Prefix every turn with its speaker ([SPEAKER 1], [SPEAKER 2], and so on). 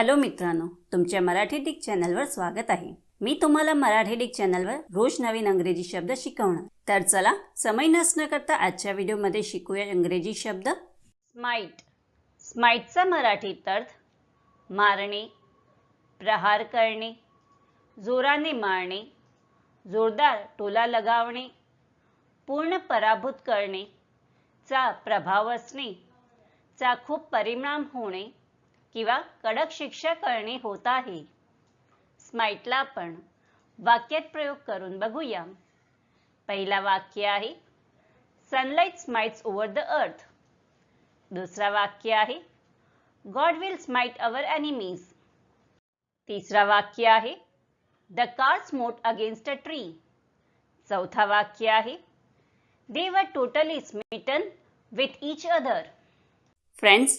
[SPEAKER 1] Hello मित्रांनो तुमच्या Marathi Dick चॅनलवर स्वागत आहे. मी तुम्हाला मराठी डिक चॅनलवर रोज नवीन अंग्रेजी शब्द शिकवणार. तर चला समय नसणं करता आजच्या व्हिडिओमध्ये शिकूया इंग्रजी शब्द. स्माईट स्माइटचा मराठीत अर्थ मारणे प्रहार करणे जोराने मारणे जोरदार टोला लगावणे पूर्ण पराभूत करणे चा प्रभाव असणे चा खूप परिणाम होणे किंवा कडक शिक्षा करणे होत आहे. स्माइटला आपण वाक्यात प्रयोग करून बघूया. पहिला वाक्य आहे sunlight smites over the earth दुसरा वाक्य आहे God will smite our enemies तिसरा वाक्य आहे the car smote against a tree चौथा वाक्य आहे they were totally smitten with each other friends